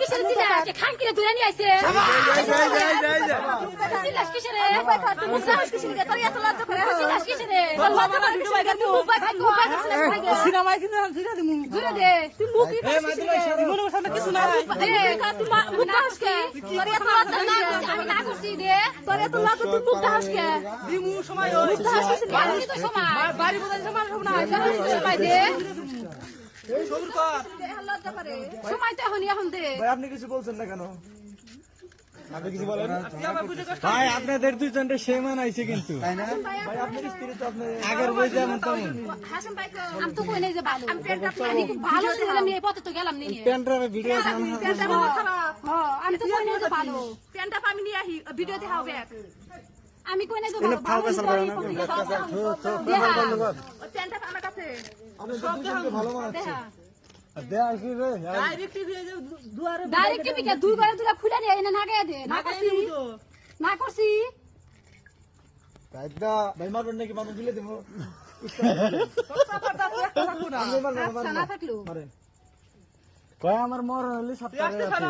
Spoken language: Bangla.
কিসের চিল্লাস? খান কিনে ধরে নিয়ে আইছে। চিল্লাস কিসের রে? চিল্লাস কিসের রে? তোর লজ্জা করে কিছু না আমি না করছি, দে। তোর এত লজ্জা, তুই মুখ পাস কে? মুখ পাস কিসের বাড়ি তো সময়। বাড়ি সময়, সময়। সময় দে। সময় তো এখনই, এখন দে। আপনি কিছু বলছেন না কেন আপনি কিছু বলেন ভাই আপনাদের দুজনটা সেমান আইছে কিন্তু ভাই আপনার স্ত্রী তো আপনি আগের বই যেমন তেমন আমি তো কই নাই যে ভালো আমি খুব ভালো ছিলাম আমি এই পথে তো গেলাম নি প্যান্টারে ভিডিও আছে মনে হয়। হ্যাঁ, আমি কই নাই যে ভালো এনে না গায়ে দে না করছি। ভাই মারবেন নাকি? মানুষ দিলে দেবো। আচ্ছা না থাকল। মারেন কয় আমার মর হলে সপ্তাহে আছে